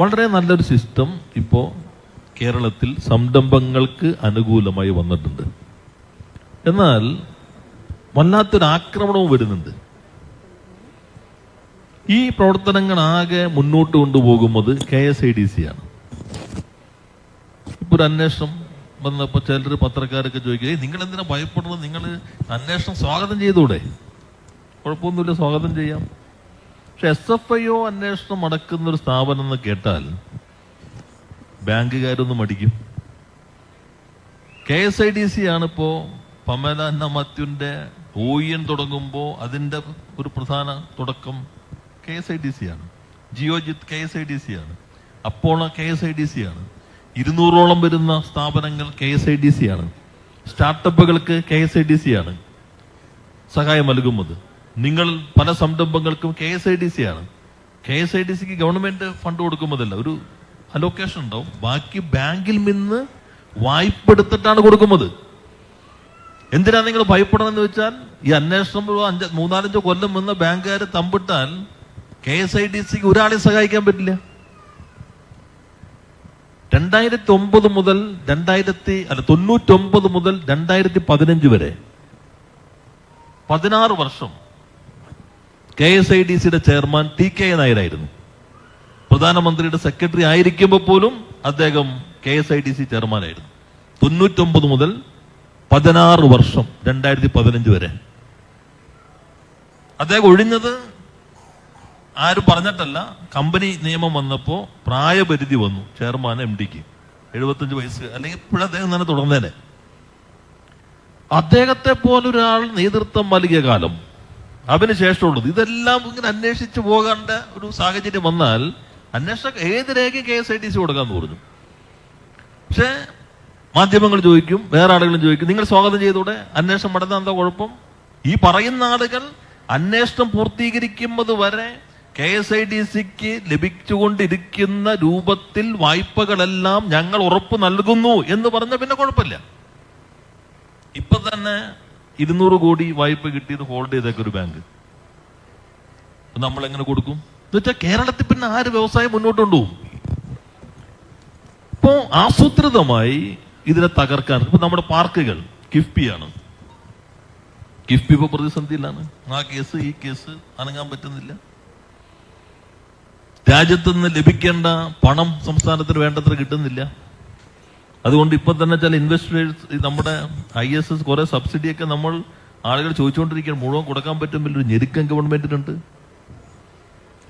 വളരെ നല്ലൊരു സിസ്റ്റം ഇപ്പോൾ കേരളത്തിൽ സംരംഭങ്ങൾക്ക് അനുകൂലമായി വന്നിട്ടുണ്ട്. എന്നാൽ വല്ലാത്തൊരു ആക്രമണവും വരുന്നുണ്ട്. ഈ പ്രവർത്തനങ്ങൾ ആകെ മുന്നോട്ട് കൊണ്ടുപോകുന്നത് K S I D C ആണ്. ഇപ്പൊ ഒരു അന്വേഷണം വന്നപ്പോ ചിലർ പത്രക്കാരൊക്കെ ചോദിക്കുക നിങ്ങൾ എന്തിനാ ഭയപ്പെടുന്നത്? നിങ്ങൾ അന്വേഷണം സ്വാഗതം ചെയ്തൂടെ? കുഴപ്പമൊന്നുമില്ല സ്വാഗതം ചെയ്യാം. പക്ഷെ എസ് എഫ് ഐ ഒ അന്വേഷണം നടക്കുന്ന ഒരു സ്ഥാപനം എന്ന് കേട്ടാൽ ബാങ്കുകാരൊന്നും മടിക്കും. K S I D C ആണ് ഇപ്പോ പമല എന്ന മത്യുന്റെ ഓയിൻ തുടങ്ങുമ്പോൾ അതിന്റെ ഒരു പ്രധാന തുടക്കം K S I D C ആണ് Geojit K S I D C ആണ് അപ്പോള K S I D C ആണ് ഇരുന്നൂറോളം വരുന്ന സ്ഥാപനങ്ങൾ K S I D C ആണ് സ്റ്റാർട്ടപ്പുകൾക്ക് K S I D C ആണ് സഹായം നൽകുന്നത്. നിങ്ങൾ പല സംരംഭങ്ങൾക്കും K S I D C ആണ്. കെ എസ് ഐ ഡി സിക്ക് ഗവൺമെന്റ് ഫണ്ട് കൊടുക്കുമ്പോഴല്ല ഒരു അലോക്കേഷൻ ഉണ്ടാവും. ബാക്കി ബാങ്കിൽ നിന്ന് വായ്പ എടുത്തിട്ടാണ് കൊടുക്കുന്നത്. എന്തിനാ നിങ്ങൾ ഭയപ്പെടണമെന്ന് വെച്ചാൽ ഈ അന്വേഷണം അഞ്ച് മൂന്നാലഞ്ചോ കൊല്ലം മുന്ന ബാങ്കുകാർ തമ്പിട്ടാൽ കെ എസ് ഐ ഡി സിക്ക് ഒരാളെ സഹായിക്കാൻ പറ്റില്ല. രണ്ടായിരത്തി ഒമ്പത് മുതൽ രണ്ടായിരത്തി അല്ല തൊണ്ണൂറ്റൊമ്പത് മുതൽ രണ്ടായിരത്തി പതിനഞ്ച് വരെ പതിനാറ് വർഷം കെ എസ് ഐ ഡി സിയുടെ ചെയർമാൻ ടി കെ നായരായിരുന്നു. പ്രധാനമന്ത്രിയുടെ സെക്രട്ടറി ആയിരിക്കുമ്പോൾ പോലും അദ്ദേഹം K S I D C ചെയർമാനായിരുന്നു. തൊണ്ണൂറ്റൊമ്പത് മുതൽ പതിനാറ് വർഷം രണ്ടായിരത്തി പതിനഞ്ച് വരെ. അദ്ദേഹം ഒഴിഞ്ഞത് ആരും പറഞ്ഞിട്ടല്ല കമ്പനി നിയമം വന്നപ്പോൾ പ്രായപരിധി വന്നു ചെയർമാൻ എം ഡിക്ക്. എഴുപത്തഞ്ച് വയസ്സ് അല്ലെങ്കിൽ ഇപ്പോഴും അദ്ദേഹം തന്നെ തുടർന്നേനെ. അദ്ദേഹത്തെ പോലൊരാൾ നേതൃത്വം നൽകിയ കാലം അതിന് ശേഷമുള്ളത്. ഇതെല്ലാം ഇങ്ങനെ അന്വേഷിച്ചു പോകേണ്ട ഒരു സാഹചര്യം വന്നാൽ അന്വേഷണ ഏത് രേഖ K S I T C കൊടുക്കാമെന്ന് പറഞ്ഞു. പക്ഷേ മാധ്യമങ്ങൾ ചോദിക്കും വേറെ ആളുകളും ചോദിക്കും നിങ്ങൾ സ്വാഗതം ചെയ്തൂടെ അന്വേഷണം നടന്ന എന്താ കുഴപ്പം? ഈ പറയുന്ന ആളുകൾ അന്വേഷണം പൂർത്തീകരിക്കുന്നത് വരെ കെ എസ് ഐ ഡി സിക്ക് ലഭിച്ചുകൊണ്ടിരിക്കുന്ന രൂപത്തിൽ വായ്പകളെല്ലാം ഞങ്ങൾ ഉറപ്പ് നൽകുന്നു എന്ന് പറഞ്ഞ പിന്നെ കുഴപ്പമില്ല. ഇപ്പൊ തന്നെ ഇരുന്നൂറ് കോടി വായ്പ കിട്ടിയത് ഹോൾഡ് ചെയ്തേക്ക ഒരു ബാങ്ക്. നമ്മൾ എങ്ങനെ കൊടുക്കും? എന്ന് വെച്ചാൽ കേരളത്തിൽ പിന്നെ ആര് വ്യവസായം മുന്നോട്ട് കൊണ്ടുപോകും? ഇപ്പോ ആസൂത്രിതമായി ഇതിനെ തകർക്കാൻ ഇപ്പൊ നമ്മുടെ പാർക്കുകൾ കിഫ്ബിയാണ് കിഫ്ബി ഇപ്പൊ പ്രതിസന്ധിയിലാണ്. ആ കേസ് ഈ കേസ് അനങ്ങാൻ പറ്റുന്നില്ല. രാജ്യത്ത് നിന്ന് ലഭിക്കേണ്ട പണം സംസ്ഥാനത്തിന് വേണ്ടത്ര കിട്ടുന്നില്ല. അതുകൊണ്ട് ഇപ്പൊ തന്നെ ചില ഇൻവെസ്റ്റേഴ്സ് നമ്മുടെ ഐ എസ് എസ് കുറെ സബ്സിഡിയൊക്കെ നമ്മൾ ആളുകൾ ചോദിച്ചുകൊണ്ടിരിക്കുകയാണ്. മുഴുവൻ കൊടുക്കാൻ പറ്റും ഒരു ഞെരുക്കം ഗവൺമെന്റിനുണ്ട്.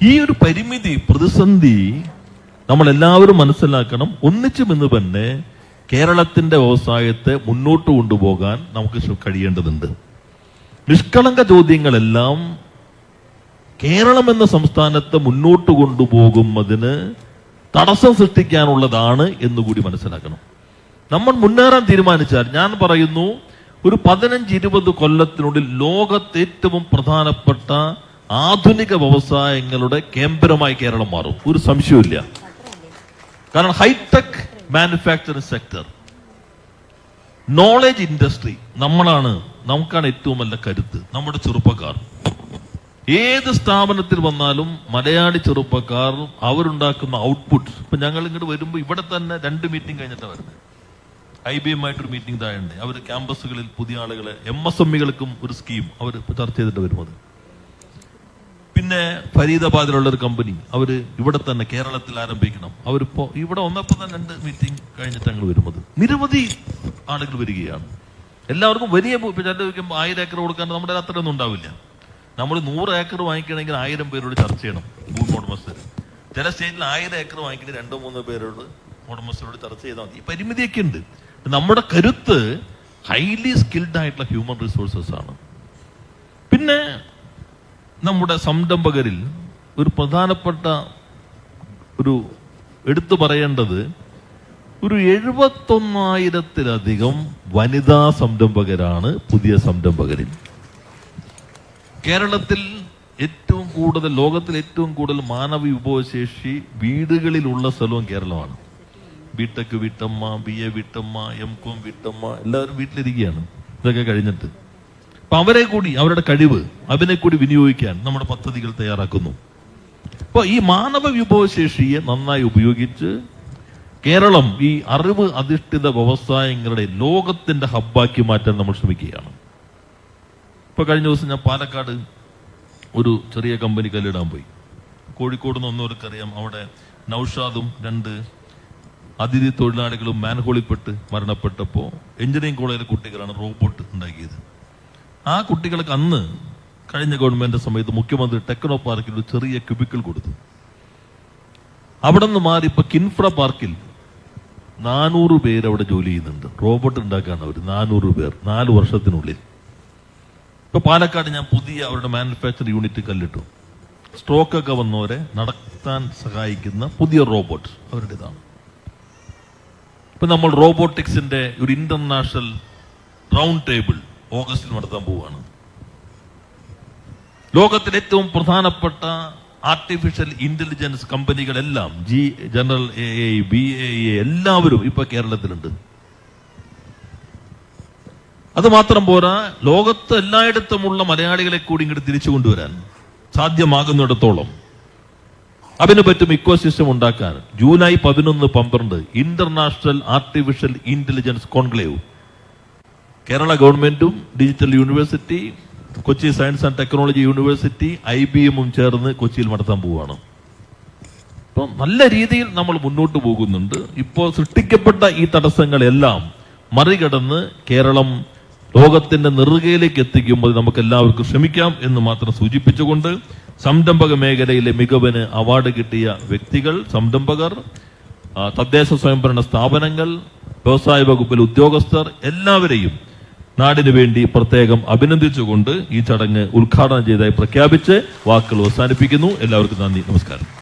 ഈ ഒരു പരിമിതി പ്രതിസന്ധി നമ്മൾ എല്ലാവരും മനസ്സിലാക്കണം. ഒന്നിച്ചു നിന്ന് തന്നെ കേരളത്തിന്റെ വ്യവസായത്തെ മുന്നോട്ട് കൊണ്ടുപോകാൻ നമുക്ക് കഴിയേണ്ടതുണ്ട്. നിഷ്കളങ്ക ചോദ്യങ്ങളെല്ലാം കേരളം എന്ന സംസ്ഥാനത്തെ മുന്നോട്ട് കൊണ്ടുപോകുന്നതിന് തടസ്സം സൃഷ്ടിക്കാനുള്ളതാണ് എന്നുകൂടി മനസ്സിലാക്കണം. നമ്മൾ മുന്നേറാൻ തീരുമാനിച്ചാൽ ഞാൻ പറയുന്നു ഒരു പതിനഞ്ച് ഇരുപത് കൊല്ലത്തിനുള്ളിൽ ലോകത്തെ ഏറ്റവും പ്രധാനപ്പെട്ട ആധുനിക വ്യവസായങ്ങളുടെ കേന്ദ്രമായി കേരളം മാറും. ഒരു സംശയമില്ല കാരണം hi-tech manufacturing sector knowledge industry നമ്മളാണ് നമുക്കാണ് ഏറ്റവും നല്ല കരുത്ത് നമ്മുടെ ചെറുപ്പക്കാർ. ഏത് സ്ഥാപനത്തിൽ വന്നാലും മലയാളി ചെറുപ്പക്കാർ അവരുണ്ടാക്കുന്ന ഔട്ട്പുട്ട് ഇപ്പൊ ഞങ്ങൾ ഇങ്ങോട്ട് വരുമ്പോൾ ഇവിടെ തന്നെ രണ്ട് മീറ്റിംഗ് കഴിഞ്ഞിട്ടാണ് വരുന്നത്. ഐ ബി എം ആയിട്ടൊരു മീറ്റിംഗ് താഴെ അവർ ക്യാമ്പസുകളിൽ പുതിയ ആളുകളെ എം എസ് എം ഇകൾക്കും ഒരു സ്കീം അവർ ചർച്ച ചെയ്തിട്ട് അത് പിന്നെ ഫരീദാബാദിലുള്ള ഒരു കമ്പനി അവർ ഇവിടെ തന്നെ കേരളത്തിൽ ആരംഭിക്കണം. അവരിപ്പോ ഇവിടെ വന്നപ്പോൾ തന്നെ രണ്ട് മീറ്റിംഗ് കഴിഞ്ഞിട്ട് ഞങ്ങൾ വരുന്നത്. നിരവധി ആളുകൾ വരികയാണ്. എല്ലാവർക്കും വലിയ ചോദിക്കുമ്പോൾ ആയിരം ഏക്കർ കൊടുക്കാൻ നമ്മുടെ അത്രയൊന്നും ഉണ്ടാവില്ല. നമ്മൾ നൂറ് ഏക്കർ വാങ്ങിക്കണമെങ്കിൽ ആയിരം പേരോട് ചർച്ച ചെയ്യണം ഭൂമി ഉടമസ്ഥർ ചില സ്റ്റേറ്റിൽ ആയിരം ഏക്കർ വാങ്ങിക്കുന്ന രണ്ടോ മൂന്നോ പേരോട് ഉടമസ്ഥരോട് ചർച്ച ചെയ്താൽ മതി. ഈ പരിമിതിയൊക്കെ ഉണ്ട്. നമ്മുടെ കരുത്ത് ഹൈലി സ്കിൽഡ് ആയിട്ടുള്ള ഹ്യൂമൻ റിസോഴ്സസ് ആണ്. പിന്നെ നമ്മുടെ സംരംഭകരിൽ ഒരു പ്രധാനപ്പെട്ട ഒരു എടുത്തു പറയേണ്ടത് ഒരു എഴുപത്തൊന്നായിരത്തിലധികം വനിതാ സംരംഭകരാണ് പുതിയ സംരംഭകരിൽ. കേരളത്തിൽ ഏറ്റവും കൂടുതൽ ലോകത്തിൽ ഏറ്റവും കൂടുതൽ മാനവ വിഭവശേഷി വീടുകളിലുള്ള സ്ഥലവും കേരളമാണ്. ബിടെക് വീട്ടമ്മ ബി എ വീട്ടമ്മ എം കോം വീട്ടമ്മ എല്ലാവരും വീട്ടിലിരിക്കുകയാണ്. ഇതൊക്കെ കഴിഞ്ഞിട്ട്. അപ്പൊ അവരെ കൂടി അവരുടെ കഴിവ് അവനെ കൂടി വിനിയോഗിക്കാൻ നമ്മുടെ പദ്ധതികൾ തയ്യാറാക്കുന്നു. അപ്പോൾ ഈ മാനവ വിഭവശേഷിയെ നന്നായി ഉപയോഗിച്ച് കേരളം ഈ അറിവ് അധിഷ്ഠിത വ്യവസായങ്ങളുടെ ലോകത്തിന്റെ ഹബ്ബാക്കി മാറ്റാൻ നമ്മൾ ശ്രമിക്കുകയാണ്. ഇപ്പൊ കഴിഞ്ഞ ദിവസം ഞാൻ പാലക്കാട് ഒരു ചെറിയ കമ്പനി കല്ലിടാൻ പോയി. കോഴിക്കോട് നിന്ന് ഒന്നവർക്കറിയാം അവിടെ നൌഷാദും രണ്ട് അതിഥി തൊഴിലാളികളും മാൻഹോളിൽപ്പെട്ട് മരണപ്പെട്ടപ്പോൾ എഞ്ചിനീയറിംഗ് കോളേജിലെ കുട്ടികളാണ് റോബോട്ട് ഉണ്ടാക്കിയത്. ആ കുട്ടികൾക്ക് അന്ന് കഴിഞ്ഞ ഗവൺമെന്റ് സമയത്ത് മുഖ്യമന്ത്രി ടെക്നോ പാർക്കിൽ ഒരു ചെറിയ ക്യൂബിക്കൽ കൊടുത്തു. അവിടെ നിന്ന് മാറി ഇപ്പൊ കിൻഫ്ര പാർക്കിൽ നാനൂറ് പേർ അവിടെ ജോലി ചെയ്യുന്നുണ്ട്. റോബോട്ട് ഉണ്ടാക്കാണ് അവർ നാനൂറ് പേർ നാല് വർഷത്തിനുള്ളിൽ. ഇപ്പൊ പാലക്കാട് ഞാൻ പുതിയ അവരുടെ മാനുഫാക്ചർ യൂണിറ്റ് കല്ലിട്ടു. സ്ട്രോക്കൊക്കെ വന്നവരെ നടത്താൻ സഹായിക്കുന്ന പുതിയ റോബോട്ട് അവരുടേതാണ്. ഇപ്പൊ നമ്മൾ റോബോട്ടിക്സിന്റെ ഒരു ഇന്റർനാഷണൽ റൗണ്ട് ടേബിൾ ഓഗസ്റ്റിൽ നടത്താൻ പോവുകയാണ് ലോകത്തിലെ ഏറ്റവും പ്രധാനപ്പെട്ട artificial intelligence കമ്പനികളെല്ലാം G general A A B A എല്ലാവരും ഇപ്പൊ കേരളത്തിലുണ്ട്. അത് മാത്രം പോരാ ലോകത്ത് എല്ലായിടത്തുമുള്ള മലയാളികളെ കൂടി ഇങ്ങോട്ട് തിരിച്ചു കൊണ്ടുവരാൻ സാധ്യമാകുന്നിടത്തോളം അതിന് പറ്റും ഇക്കോ സിസ്റ്റം ഉണ്ടാക്കാൻ. ജൂലൈ പതിനൊന്ന് പന്ത്രണ്ട് international artificial intelligence conclave Kerala ഗവൺമെന്റും digital university Kochi science and technology university I B എമ്മും ചേർന്ന് കൊച്ചിയിൽ നടത്താൻ പോവുകയാണ്. അപ്പോൾ നല്ല രീതിയിൽ നമ്മൾ മുന്നോട്ട് പോകുന്നുണ്ട്. ഇപ്പോൾ സൃഷ്ടിക്കപ്പെട്ട ഈ തടസ്സങ്ങളെല്ലാം മറികടന്ന് കേരളം ലോകത്തിന്റെ നെറുകയിലേക്ക് എത്തിക്കുമ്പോൾ നമുക്ക് എല്ലാവർക്കും ശ്രമിക്കാം എന്ന് മാത്രം സൂചിപ്പിച്ചുകൊണ്ട് സംരംഭക മേഖലയിലെ മികവിന് അവാർഡ് കിട്ടിയ വ്യക്തികൾ സംരംഭകർ തദ്ദേശ സ്വയംഭരണ സ്ഥാപനങ്ങൾ വ്യവസായ വകുപ്പിലെ ഉദ്യോഗസ്ഥർ എല്ലാവരെയും നാടിനു വേണ്ടി പ്രത്യേകം അഭിനന്ദിച്ചുകൊണ്ട് ഈ ചടങ്ങ് ഉദ്ഘാടനം ചെയ്തായി പ്രഖ്യാപിച്ച് വാക്കുകൾ അവസാനിപ്പിക്കുന്നു. എല്ലാവർക്കും നന്ദി. നമസ്കാരം.